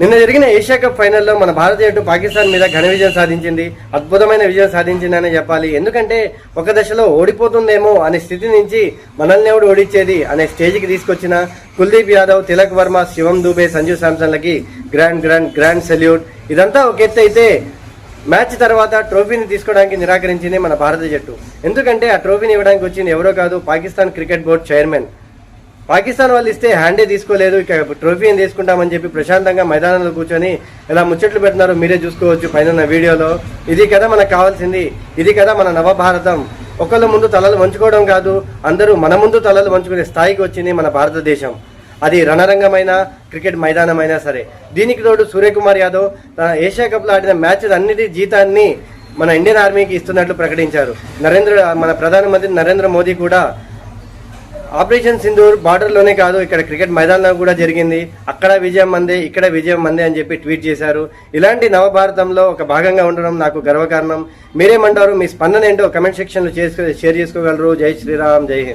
నిన్న జరిగిన Asia cup ఫైనల్లో మన భారత జట్టు పాకిస్తాన్ మీద ఘన విజయం సాధించింది. అద్భుతమైన విజయం సాధించిందని చెప్పాలి. ఎందుకంటే ఒక దశలో ఓడిపోతుందేమో అనే స్థితి నుంచి మనల్ని ఎవడు ఓడించేది అనే స్టేజ్కి తీసుకొచ్చిన కుల్దీప్ యాదవ్ తిలక్ వర్మ శివం దూబే సంజు శాంసన్లకి గ్రాండ్ గ్రాండ్ గ్రాండ్ సెల్యూట్. ఇదంతా ఒక ఎత్తు అయితే మ్యాచ్ తర్వాత ట్రోఫీని తీసుకోవడానికి నిరాకరించింది మన భారత జట్టు. ఎందుకంటే ఆ ట్రోఫీని ఇవ్వడానికి వచ్చింది ఎవరో కాదు Pakistan cricket board chairman. Pakistan వాళ్ళు ఇస్తే హ్యాండే తీసుకోలేదు ఇక ట్రోఫీని తీసుకుంటామని చెప్పి ప్రశాంతంగా మైదానంలో కూర్చొని ఇలా ముచ్చట్లు పెడుతున్నారు మీరే చూసుకోవచ్చు పైన వీడియోలో. ఇది కదా మనకు కావాల్సింది ఇది కదా మన నవభారతం. ఒకళ్ళ ముందు తలలు వంచుకోవడం కాదు అందరూ మన ముందు తలలు వంచుకునే స్థాయికి వచ్చింది మన భారతదేశం. అది రణరంగమైన క్రికెట్ మైదానమైనా సరే. దీనికి తోడు సూర్యకుమార్ యాదవ్ తన ఏషియా కప్లో ఆడిన మ్యాచ్ అన్నిటి జీతాన్ని మన ఇండియన్ ఆర్మీకి ఇస్తున్నట్లు ప్రకటించారు. నరేంద్ర మన ప్రధానమంత్రి నరేంద్ర మోదీ కూడా ఆపరేషన్ సింధూర్ బార్డర్లోనే కాదు ఇక్కడ క్రికెట్ మైదానంలో కూడా జరిగింది. అక్కడ విజయం అందే ఇక్కడ విజయం అందే అని చెప్పి ట్వీట్ చేశారు. ఇలాంటి నవభారతంలో ఒక భాగంగా ఉండడం నాకు గర్వకారణం. మీరేమంటారు? మీ స్పందన ఏంటో కమెంట్ సెక్షన్లో చేసుకో షేర్ చేసుకోగలరు. జై శ్రీరామ్ జై హింద్.